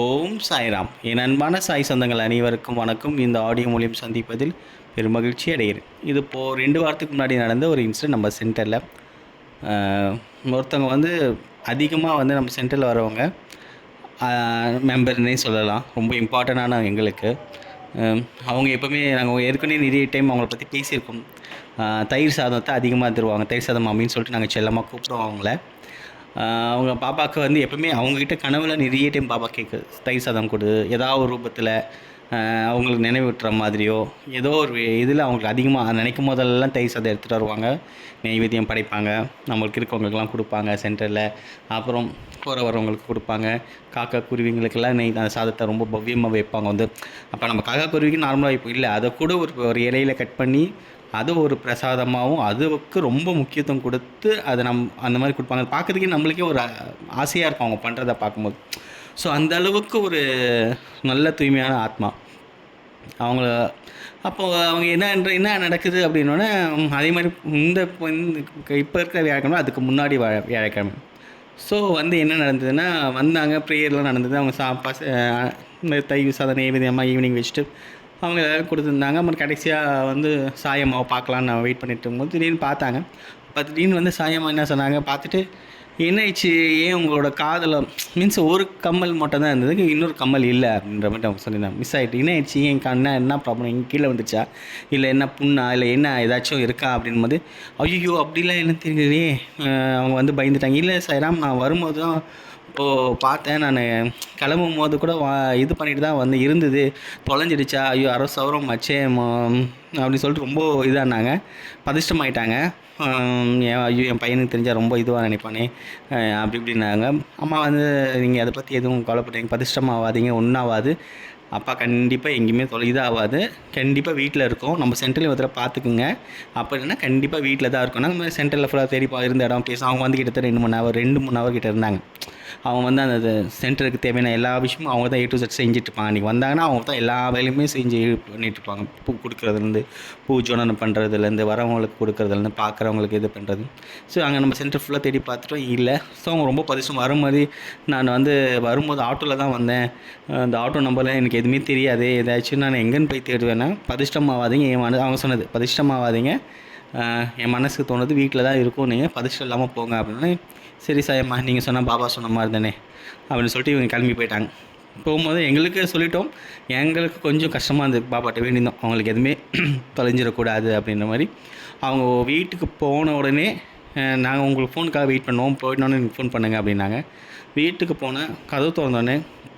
ஓம் சாய்ராம். என் அன்பான சாய் சொந்தங்கள் அனைவருக்கும் வணக்கம். இந்த ஆடியோ மூலியம் சந்திப்பதில் பெருமகிழ்ச்சி அடைகிறேன். இது இப்போது ரெண்டு வாரத்துக்கு முன்னாடி நடந்த ஒரு இன்சிடென்ட் நம்ம சென்டரில் ஒருத்தவங்க வந்து அதிகமாக வந்து நம்ம சென்டரில் வரவங்க மெம்பர்னே சொல்லலாம். ரொம்ப இம்பார்ட்டண்டான எங்களுக்கு. அவங்க எப்போவுமே நாங்கள் ஏற்கனவே நிறைய டைம் அவங்கள பற்றி பேசியிருக்கோம். தயிர் சாதத்தை அதிகமாக தருவாங்க. தயிர் சாதம் அப்படின்னு சொல்லிட்டு நாங்கள் செல்லமாக கூப்பிடுவோம் அவங்கள. அவங்க பாப்பாவுக்கு வந்து எப்பவுமே அவங்கக்கிட்ட கனவுல நிறைய டைம் பாப்பா கேட்குது தயிர் சாதம் கொடு ஏதாவது ஒரு ரூபத்தில் அவங்களுக்கு நினைவூட்டுற மாதிரியோ ஏதோ ஒரு இதில் அவங்களுக்கு அதிகமாக நினைக்கும் போதெல்லாம் தயிர் சாதம் எடுத்துகிட்டு வருவாங்க. நெய்வேத்தியம் படைப்பாங்க. நம்மளுக்கு இருக்கவங்களுக்கெல்லாம் கொடுப்பாங்க சென்டரில் அப்புறம் போகிற வரவங்களுக்கு கொடுப்பாங்க. காக்கா குருவிங்களுக்கெல்லாம் நெய் அந்த சாதத்தை ரொம்ப பவ்யமாக வைப்பாங்க வந்து. அப்போ நம்ம காக்கா குருவிக்கு நார்மலாக இப்போ இல்லை. அதை கூட ஒரு ஒரு இலையில் கட் பண்ணி அது ஒரு பிரசாதமாகவும் அதுக்கு ரொம்ப முக்கியத்துவம் கொடுத்து அதை நம் அந்த மாதிரி கொடுப்பாங்க. பார்க்குறதுக்கே நம்மளுக்கே ஒரு ஆசையாக இருக்கும் அவங்க பண்ணுறத பார்க்கும்போது. ஸோ அந்த அளவுக்கு ஒரு நல்ல தூய்மையான ஆத்மா. அவங்கள அப்போ அவங்க என்ன என்ன நடக்குது அப்படின்னோடனே அதே மாதிரி இந்த இப்போ இருக்கிற வியாழக்கிழமை அதுக்கு முன்னாடி வா- வியாழக்கிழமை. ஸோ வந்து என்ன நடந்ததுன்னா வந்தாங்க ப்ரேயர்லாம் நடந்தது. அவங்க சாப்பா அஹ் இந்த தை சாதனை நைவேத்தியமாக ஈவினிங் வச்சுட்டு அவங்க எல்லாரும் கொடுத்துருந்தாங்க. அப்புறம் கடைசியாக வந்து சாயம்மாவை பார்க்கலான்னு நான் வெயிட் பண்ணிட்டு இருக்கும்போது திடீர்னு பார்த்தாங்க. அப்போ திடீர்னு வந்து சாயம்மா என்ன சொன்னாங்க? பார்த்துட்டு என்ன ஆயிடுச்சு ஏன் உங்களோட காதில் மீன்ஸ் ஒரு கம்மல் மட்டும் தான் இருந்தது. இன்னொரு கம்மல் இல்லை அப்படின்ற மாதிரி அவங்க சொல்லியிருந்தாங்க. மிஸ் ஆகிட்டு என்ன ஆயிடுச்சு என் கண்ணா? என்ன ப்ராப்ளம் எங்கே கீழே வந்துச்சா இல்லை என்ன புண்ணா? இல்லை என்ன ஏதாச்சும் இருக்கா? அப்படின்போது ஐயோ அப்படிலாம் என்ன தெரியலையே அவங்க வந்து பயந்துட்டாங்க. இல்லை சைராம் நான் வரும்போது தான் இப்போது பார்த்தேன் நான் கிளம்பும் போது கூட வா இது பண்ணிட்டு தான் வந்து இருந்தது. தொலைஞ்சிடுச்சா? ஐயோ அரை சவரம் மச்சே அப்படின்னு சொல்லிட்டு ரொம்ப இதானாங்க. பதிஷ்டமாயிட்டாங்க. ஆம், என் ஐயோ என் பையனுக்கு தெரிஞ்சால் ரொம்ப இதுவாக நினைப்பானே அப்படி இப்படின்னாங்க. அம்மா வந்து நீங்கள் அதை பற்றி எதுவும் கவலைப்படுறீங்க பதிஷ்டமாகாதீங்க ஒன்றாவாது. அப்பா கண்டிப்பாக எங்கேயுமே தொலை இதாகாது கண்டிப்பாக வீட்டில் இருக்கோம். நம்ம சென்ட்ரல் ஒருத்தர பார்த்துக்குங்க. அப்போ இல்லைன்னா கண்டிப்பாக வீட்டில் தான் இருக்கும். நம்ம சென்ட்ரலில் ஃபுல்லாக தேடி இருந்த இடம் பேச அவங்க வந்து கிட்டத்தட்ட ரெண்டு மணி ஹவர் ரெண்டு மூணு ஹவர் கிட்ட இருந்தாங்க. அவங்க வந்து அந்த சென்டருக்கு தேவையான எல்லா விஷயமும் அவங்க தான் ஏ டு செட் செஞ்சுட்ருப்பாங்க. அன்றைக்கி வந்தாங்கன்னா அவங்க தான் எல்லா வேலையுமே செஞ்சு பண்ணிகிட்டு இருப்பாங்க பூ கொடுக்குறதுலேருந்து பூ ஜோனனம் பண்ணுறதுலேருந்து வரவங்களுக்கு கொடுக்குறதுலேருந்து பார்க்குறவங்களுக்கு இது பண்ணுறது ஸோ அங்கே நம்ம சென்டர் ஃபுல்லாக தேடி பார்த்துட்டோம். இல்லை. ஸோ அவங்க ரொம்ப பரிசம். வரும் மாதிரி நான் வந்து வரும்போது ஆட்டோவில் தான் வந்தேன். அந்த ஆட்டோ நம்பரில் எனக்கு எதுவுமே தெரியாது. ஏதாச்சும் நான் எங்கேன்னு போய் தேடுவேன்னா பதிஷ்டமாகாதீங்க என் மன அவங்க சொன்னது பதிஷ்டமாகாதீங்க என் மனசுக்கு தோணுது வீட்டில் தான் இருக்கும். நீங்கள் பதிஷ்டம் இல்லாமல் போங்க அப்படின்னு. சரி சாயம்மா நீங்கள் சொன்னால் பாபா சொன்ன மாதிரி தானே அப்படின்னு சொல்லிட்டு இவங்க கிளம்பி போயிட்டாங்க. போகும்போது எங்களுக்கு சொல்லிட்டோம். எங்களுக்கு கொஞ்சம் கஷ்டமாக இருந்தது. பாப்பாட்ட வேண்டியிருந்தோம். அவங்களுக்கு எதுவுமே தொலைஞ்சிடக்கூடாது அப்படின்ற மாதிரி. அவங்க வீட்டுக்கு போன உடனே நாங்கள் உங்களுக்கு ஃபோனுக்காக வெயிட் பண்ணுவோம். போயிட்டோன்னு எனக்கு ஃபோன் பண்ணுங்க அப்படின்னாங்க. வீட்டுக்கு போனேன். கதவு திறந்தோடனே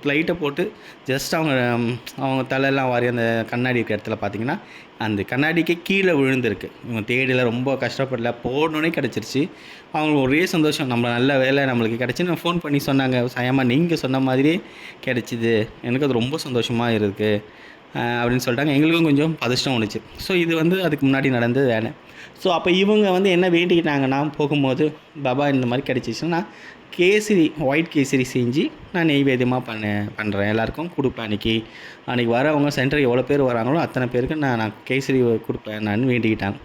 லைட்டை போட்டு ஜஸ்ட் அவங்க அவங்க தலையெல்லாம் வாரி அந்த கண்ணாடி இருக்கிற இடத்துல பார்த்தீங்கன்னா அந்த கண்ணாடிக்கே கீழே விழுந்திருக்கு. இவங்க தேடியில் ரொம்ப கஷ்டப்படல. போடணுன்னே கிடச்சிருச்சு. அவங்களுக்கு ஒரே சந்தோஷம். நம்ம நல்ல வேலை நம்மளுக்கு கிடச்சி நான் ஃபோன் பண்ணி சொன்னாங்க. சாயம்மா நீங்கள் சொன்ன மாதிரியே கிடச்சிது. எனக்கு அது ரொம்ப சந்தோஷமாக இருக்குது அப்படின்னு சொல்லிட்டாங்க. எங்களுக்கும் கொஞ்சம் அதிர்ஷ்டம் வந்துச்சு. ஸோ இது வந்து அதுக்கு முன்னாடி நடந்தது வேலை. ஸோ அப்போ இவங்க வந்து என்ன வேண்டிக்கிட்டாங்கன்னா போகும்போது பாபா இந்த மாதிரி கிடச்சிச்சுன்னா கேசரி ஒயிட் கேசரி செஞ்சு நான் நெய்வேத்தியமாக பண்ண பண்ணுறேன் எல்லாருக்கும் கொடுப்பேன் அன்றைக்கி அன்றைக்கி வரவங்க சென்டருக்கு எவ்வளோ பேர் வராங்களோ அத்தனை பேருக்கு நான் நான் கேசரி கொடுப்பேன் நான் வேண்டிக்கிட்டாங்க.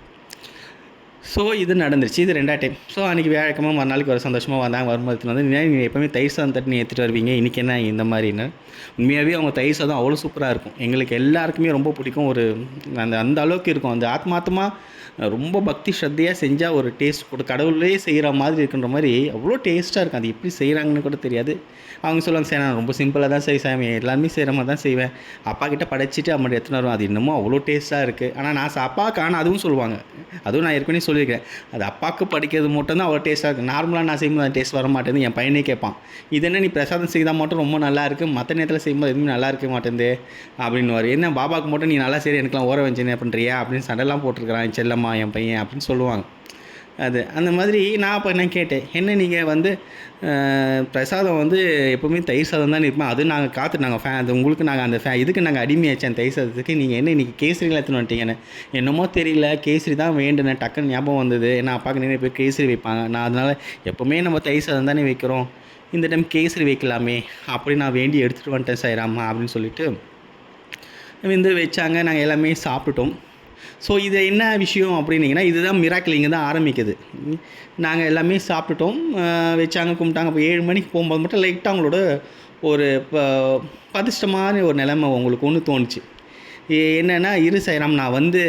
ஸோ இது நடந்துருச்சு. இது ரெண்டா டைம் ஸோ அன்றைக்கி வியாழக்கிழமை மறுநாளைக்கு ஒரு சந்தோஷமாக வந்தாங்க வரும்போது வந்து நீங்கள் எப்போவுமே தயிர் சாதம் தட்டி நீ எடுத்துகிட்டு வருவீங்க. இன்றைக்கி என்ன இந்த மாதிரின்னு உண்மையாகவே அவங்க தயிர் சாதம் அவ்வளோ சூப்பராக இருக்கும். எங்களுக்கு எல்லாருக்குமே ரொம்ப பிடிக்கும். ஒரு அந்த அந்த அளவுக்கு இருக்கும். அந்த ஆத்மாத்தமாக ரொம்ப பக்தி ஸ்ரத்தையாக செஞ்சால் ஒரு டேஸ்ட் கொடு கடவுளே செய்கிற மாதிரி இருக்குன்ற மாதிரி அவ்வளோ டேஸ்ட்டாக இருக்கும். அது எப்படி செய்கிறாங்கன்னு கூட தெரியாது. அவங்க சொல்லுவாங்க சார் நான் ரொம்ப சிம்பிளாக தான் செய் சாமி. எல்லாமே செய்கிற மாதிரி தான் செய்வேன். அப்பா கிட்டே படைச்சிட்டு அம்மா எடுத்துன்னு வரும் அது இன்னமும் அவ்வளோ டேஸ்ட்டாக இருக்குது ஆனால் நான் ச- ஆனால் அதுவும் சொல்லுவாங்க. அதுவும் நான் ஏற்கனவே சொல்லியிருக்கேன் அது அப்பாவுக்கு படிக்கிறது மட்டும் தான் அவ்வளோ டேஸ்ட்டாக இருக்குது நார்மலாக நான் செய்யும்போது அந்த டேஸ்ட் வர மாட்டேங்குது என் பையனே கேட்பான் இது என்ன நீ பிரசாதம் செய்தால் மட்டும் ரொம்ப நல்லா இருக்குது மற்ற நேரத்தில் செய்யும்போது எதுவுமே நல்லா இருக்க மாட்டேங்குது. அப்படின்னு என்ன பாபாவுக்கு மட்டும் நீ நல்லா சரி எனக்குலாம் ஓர வச்சு பண்ணுறியா அப்படின்னு சண்டைலாம் போட்டிருக்கிறான். என் செல்லம்மா என் பையன் அப்படின்னு சொல்லுவாங்க. அது அந்த மாதிரி நான் அப்போ என்ன கேட்டேன் என்ன நீங்கள் வந்து பிரசாதம் வந்து எப்போவுமே தயிர் சாதம் தான் இருப்பேன். அது நாங்கள் காத்து நாங்கள் ஃபே அது உங்களுக்கு நாங்கள் அந்த ஃபே இதுக்கு நாங்கள் அடிமையாச்சேன் தயிர் சாதத்துக்கு. நீங்கள் என்ன இன்றைக்கி கேசரியில் எடுத்துன்னு வந்துட்டீங்கன்னு? என்னமோ தெரியல கேசரி தான் வேண்டுனேன் டக்குன்னு ஞாபகம் வந்தது. நான் அப்பாவுக்கு நிறைய பேர் கேசரி வைப்பாங்க. நான் அதனால் எப்போவுமே நம்ம தயிர் சாதம் தானே வைக்கிறோம். இந்த டைம் கேசரி வைக்கலாமே அப்படி நான் வேண்டி எடுத்துகிட்டு வந்துட்டேன் சாய்ராமா அப்படின்னு சொல்லிட்டு வந்து வச்சாங்க. நாங்கள் எல்லாமே சாப்பிட்டுட்டோம். ஸோ இது என்ன விஷயம் அப்படின்னீங்கன்னா இதுதான் மிராக்கிள் இங்கே தான் ஆரம்பிக்குது. நாங்கள் எல்லாமே சாப்பிட்டுட்டோம். வச்சாங்க கும்பிட்டாங்க. அப்போ ஏழு மணிக்கு போகும்போது மட்டும் லைட்டாக அவங்களோட ஒரு ப ஒரு நிலைமை உங்களுக்கு ஒன்று தோணுச்சு. என்னென்னா இரு சைராம் நான் வந்து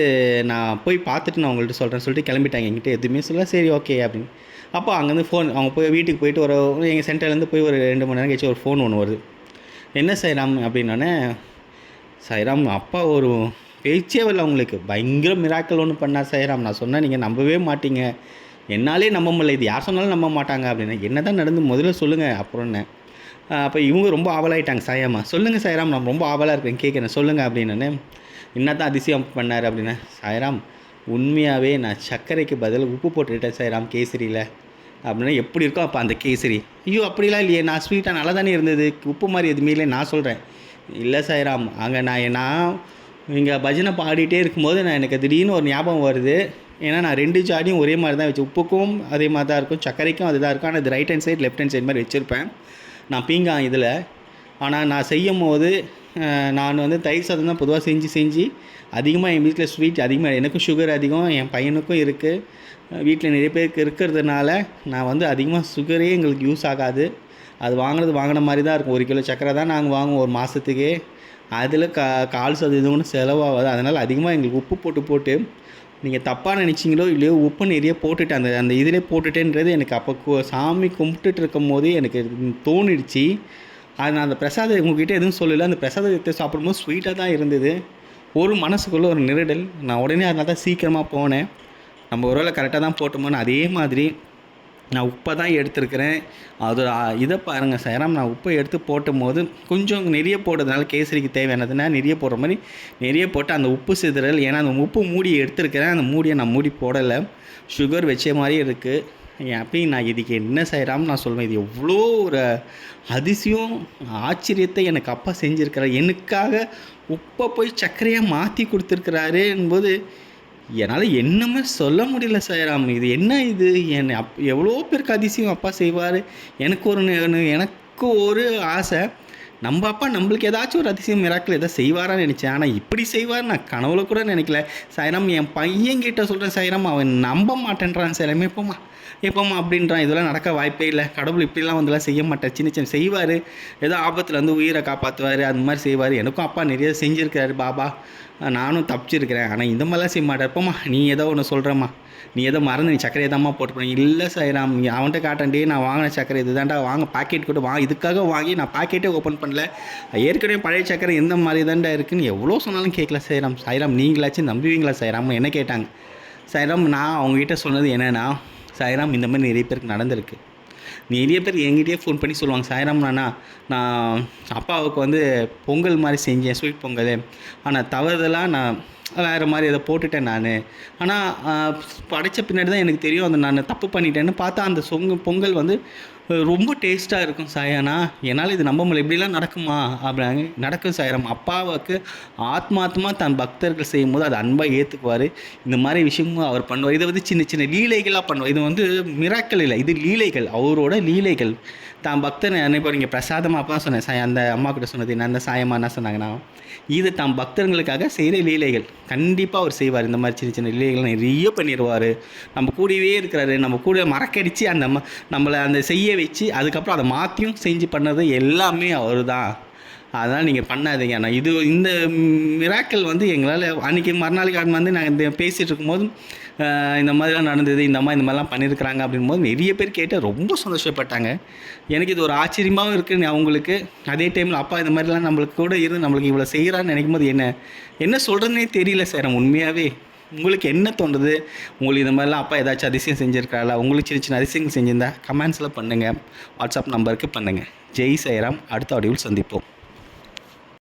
நான் போய் பார்த்துட்டு நான் உங்கள்கிட்ட சொல்கிறேன் சொல்லிட்டு கிளம்பிட்டாங்க. என்கிட்ட எதுவுமே சொல்ல சரி ஓகே அப்படின்னு. அப்போ அங்கேருந்து ஃபோன் அவங்க போய் வீட்டுக்கு போயிட்டு ஒரு எங்கள் சென்டர்லேருந்து போய் ஒரு ரெண்டு மணி நேரம் கழிச்சு ஒரு ஃபோன் ஒன்று வருது. என்ன சைராம் அப்படின்னோடனே சைராம் அப்பா ஒரு பேச்சே வரல உங்களுக்கு. பயங்கர மிராக்கல் ஒன்று பண்ணால் செய்கிறான் நான் சொன்னால் நீங்கள் நம்பவே மாட்டீங்க. என்னாலே நம்ப முடியல. இது யார் சொன்னாலும் நம்ப மாட்டாங்க அப்படின்னு. என்ன தான் நடந்து முதல்ல சொல்லுங்கள் அப்புறம் என்ன? அப்போ இவங்க ரொம்ப ஆவலாயிட்டாங்க சாயாமா சொல்லுங்கள் சாயராம் நான் ரொம்ப ஆவலாக இருக்கேன் கேட்குறேன் சொல்லுங்கள் அப்படின்னு. என்ன தான் அதிசயம் பண்ணார் அப்படின்னு. சாயராம் உண்மையாகவே நான் சர்க்கரைக்கு பதில் உப்பு போட்டுக்கிட்டேன் சாயராம் கேசரியில். அப்படின்னா. எப்படி இருக்கும் அப்போ அந்த கேசரி. ஐயோ அப்படிலாம் இல்லையே. நான் ஸ்வீட்டாக நல்லா தானே இருந்தது. உப்பு மாதிரி எதுவுமே இல்லை நான் சொல்கிறேன் இல்லை சாயராம் அங்கே நான் நான் இங்கே பஜனை பாடிட்டே இருக்கும்போது நான் எனக்கு திடீர்னு ஒரு ஞாபகம் வருது. ஏன்னா நான் ரெண்டு ஜாடியும் ஒரே மாதிரி தான் வச்சு உப்புக்கும் அதே மாதிரி தான் இருக்கும் சர்க்கரைக்கும் அதுதான் இருக்கும். ஆனால் இது right hand side left hand side மாதிரி வச்சுருப்பேன். நான் பீங்கான் இதில். ஆனால் நான் செய்யும் போது நான் வந்து தயிர் சாதம் தான் பொதுவாக செஞ்சு செஞ்சு அதிகமாக என் வீட்டில் ஸ்வீட் அதிகமாக எனக்கும் சுகர் அதிகம் என் பையனுக்கும் இருக்குது வீட்டில் நிறைய பேருக்கு இருக்கிறதுனால நான் வந்து அதிகமாக சுகரே எங்களுக்கு யூஸ் ஆகாது. அது வாங்குறது வாங்கின மாதிரி தான் இருக்கும். ஒரு கிலோ சக்கரை தான் நாங்கள் வாங்குவோம் ஒரு மாதத்துக்கே அதில் கா கால் சதவீதம் ஒன்றும் செலவாகாது. அதனால் அதிகமாக எங்களுக்கு உப்பு போட்டு போட்டு நீங்கள் தப்பாக நினச்சிங்களோ இல்லையோ உப்பு நிறைய போட்டுட்டு அந்த அந்த இதிலே போட்டுட்டேன்றது எனக்கு அப்போ சாமி கும்பிட்டுட்டு இருக்கும் போது எனக்கு தோணிடுச்சு. அது நான் அந்த பிரசாதம் உங்ககிட்ட எதுவும் சொல்லலை. அந்த பிரசாதத்தை சாப்பிடும்போது ஸ்வீட்டாக தான் இருந்தது. ஒரு மனசுக்குள்ளே ஒரு நெருடல் நான் உடனே அதனால தான் சீக்கிரமாக போனேன். நம்ம ஒருவேளை கரெக்டாக தான் போட்டோமோன்னு அதே மாதிரி நான் உப்பை தான் எடுத்திருக்கிறேன். அது இதை பாருங்கள் சேராம் நான் உப்பை எடுத்து போட்டும் போது கொஞ்சம் நிறைய போடுறதுனால கேசரிக்கு தேவையானதுன்னா நிறைய போடுற மாதிரி நிறைய போட்டு அந்த உப்பு சிதறல் ஏன்னா அந்த உப்பு மூடி எடுத்திருக்கிறேன். அந்த மூடியை நான் மூடி போடலை. சுகர் வச்ச மாதிரி இருக்குது அப்படி நான் இதுக்கு என்ன செய்கிறான்னு நான் சொல்வேன். இது எவ்வளோ ஒரு அதிசயம் ஆச்சரியத்தை எனக்கு அப்பா செஞ்சுருக்கிறார். எனக்காக உப்பை போய் சர்க்கரையாக மாற்றி கொடுத்துருக்கிறாரு என்பது என்னால் என்னமே சொல்ல முடியல சாய்ராம். இது என்ன இது? என் அப் எவ்வளோ பேருக்கு அதிசயம் அப்பா செய்வார்? எனக்கு ஒரு எனக்கு ஒரு ஆசை. நம்ம அப்பா நம்மளுக்கு ஏதாச்சும் ஒரு அதிசயம் மிராக்கில் ஏதாவது செய்வாரான்னு நினச்சேன். ஆனால் இப்படி செய்வார் நான் கனவுல கூட நினைக்கல. சைரம் என் பையன் கிட்ட சொல்கிறேன் சாய்ராம் அவன் நம்ப மாட்டேன்றான். சாய்ராம் எப்போம்மா எப்போம்மா அப்படின்றான். இதெல்லாம் நடக்க வாய்ப்பே இல்லை. கடவுள் இப்படிலாம் வந்துலாம் செய்ய மாட்டார். சின்ன சின்ன செய்வார். ஏதோ ஆபத்தில் வந்து உயிரை காப்பாற்றுவார் அந்த மாதிரி செய்வார். எனக்கும் அப்பா நிறைய செஞ்சுருக்காரு பாபா. நானும் தப்பிச்சிருக்கிறேன். ஆனால் இந்த மாதிரிலாம் செய்ய மாட்டார். போம்மா நீ ஏதோ ஒன்று சொல்கிறம்மா நீ ஏதோ மறந்து நீ சர்க்கரை தாம்மா போட்டு போனீங்க இல்லை சார் நீ அவன்கிட்ட காட்டண்டே நான் வாங்கின சர்க்கரை இதுதான்டா வாங்க பாக்கெட் கூட வா இதுக்காக வாங்கி நான் பாக்கெட்டே ஓப்பன் பண்ணல. ஏற்கனவே பழைய சர்க்கரை எந்த மாதிரி தான்டா இருக்குன்னு எவ்வளோ சொன்னாலும் கேட்கல சைராம் சைராம் நீங்களாச்சும் நம்புவீங்களா சாய்ராம்? என்ன கேட்டாங்க. சாய்ராம் நான் அவங்ககிட்ட சொன்னது என்னென்னா சாய்ராம் இந்த மாதிரி நிறைய பேருக்கு நடந்திருக்கு. நிறைய பேர் எங்கிட்டே ஃபோன் பண்ணி சொல்லுவாங்க. சாய்ராம் நானா நான் அப்பாவுக்கு வந்து பொங்கல் மாதிரி செஞ்சேன் ஸ்வீட் பொங்கல். ஆனால் தவறுதலாக நான் வேறு மாதிரி இதை போட்டுட்டேன் நான். ஆனால் படைத்த பின்னாடி தான் எனக்கு தெரியும். அந்த நான் தப்பு பண்ணிட்டேன்னு பார்த்தா அந்த சொங்கு பொங்கல் வந்து ரொம்ப டேஸ்ட்டாக இருக்கும் சாயானா. என்னால் இது நம்ப முடியல. இப்படிலாம் நடக்குமா? அப்படின்னு நடக்கும் சாயிரம். அப்பாவுக்கு ஆத்மாத்மா தன் பக்தர்கள் செய்யும்போது அது அன்பாக ஏற்றுக்குவார் இந்த மாதிரி விஷயமும் அவர் பண்ணுவார். இதை வந்து சின்ன சின்ன லீலைகளாக பண்ணுவார். இது வந்து மிராக்கள் இல்லை. இது லீலைகள். அவரோட லீலைகள். தான் பக்தர் இப்போ நீங்கள் பிரசாதமாக அப்பா சொன்னேன். சாய் அந்த அம்மா கிட்ட சொன்னது என்ன அந்த சாயம்மா என்ன சொன்னாங்கன்னா இது தான் பக்தர்களுக்காக செய்கிற லீலைகள். கண்டிப்பாக அவர் செய்வார். இந்த மாதிரி சின்ன சின்ன லீலைகள் நிறைய பண்ணிடுவார் நம்ம கூடவே இருக்கிறாரு. நம்ம கூட மறக்கடிச்சு அந்த ம- நம்மளை அந்த செய்ய வச்சு அதுக்கப்புறம் அதை மாற்றியும் செஞ்சு பண்ணது எல்லாமே அவர் தான் அதனால் நீங்கள் பண்ணாதீங்க ஆனால் இது இந்த மிராக்கள் வந்து எங்களால் அன்றைக்கி மறுநாளைக்கு வந்து நாங்கள் இந்த பேசிகிட்டு இருக்கும்போது இந்த மாதிரிலாம் நடந்தது இந்த மாதிரி இந்த மாதிரிலாம் பண்ணியிருக்கிறாங்க அப்படின்போது நிறைய பேர் கேட்டு ரொம்ப சந்தோஷப்பட்டாங்க. எனக்கு இது ஒரு ஆச்சரியமாகவும் இருக்குது அவங்களுக்கு அதே டைமில் அப்பா இந்த மாதிரிலாம் நம்மளுக்கு கூட இருந்து நம்மளுக்கு இவ்வளோ செய்கிறான்னு நினைக்கும் போது என்ன என்ன சொல்கிறதுனே தெரியல சார் உண்மையாகவே உங்களுக்கு என்ன தோன்றுது உங்களுக்கு இந்த மாதிரிலாம் அப்பா ஏதாச்சும் அதிசயம் செஞ்சுருக்காங்களா உங்களுக்கு சின்ன சின்ன அதிசயங்கள் செஞ்சிருந்தா கமெண்ட்ஸில் பண்ணுங்கள் வாட்ஸ்அப் நம்பருக்கு பண்ணுங்கள் ஜெய் சைராம் அடுத்த ஆடியோவில் சந்திப்போம்.